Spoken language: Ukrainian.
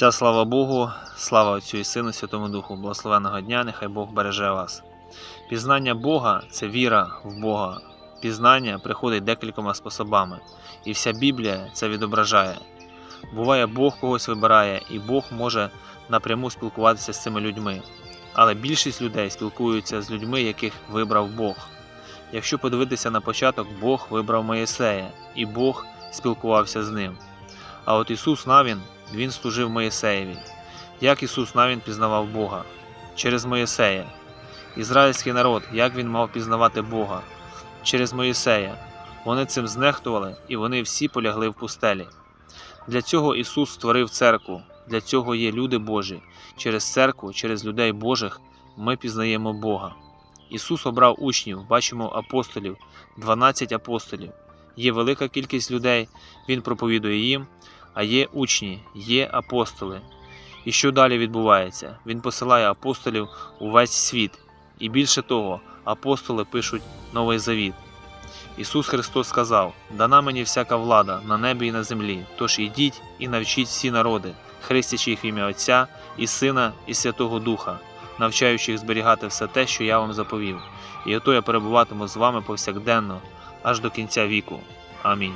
Вся слава Богу, слава Отцю і Сину, Святому Духу, благословенного дня, нехай Бог береже вас. Пізнання Бога це віра в Бога. Пізнання приходить декількома способами, і вся Біблія це відображає. Буває, Бог когось вибирає, і Бог може напряму спілкуватися з цими людьми. Але більшість людей спілкуються з людьми, яких вибрав Бог. Якщо подивитися на початок, Бог вибрав Моїсея, і Бог спілкувався з ним. А от Ісус Навін, Він служив Моїсеєві. Як Ісус Навін пізнавав Бога? Через Моїсея. Ізраїльський народ, як він мав пізнавати Бога? Через Моїсея. Вони цим знехтували, і вони всі полягли в пустелі. Для цього Ісус створив церкву, для цього є люди Божі. Через церкву, через людей Божих ми пізнаємо Бога. Ісус обрав учнів, бачимо апостолів, 12 апостолів. Є велика кількість людей, Він проповідує їм, а є учні, є апостоли. І що далі відбувається? Він посилає апостолів у весь світ. І більше того, апостоли пишуть новий завіт. Ісус Христос сказав: Дана мені всяка влада на небі і на землі. Тож ідіть і навчіть всі народи, хрестячи їх в ім'я Отця і Сина, і Святого Духа, навчаючи їх зберігати все те, що я вам заповів. І ото я перебуватиму з вами повсякденно, аж до кінця віку. Амінь.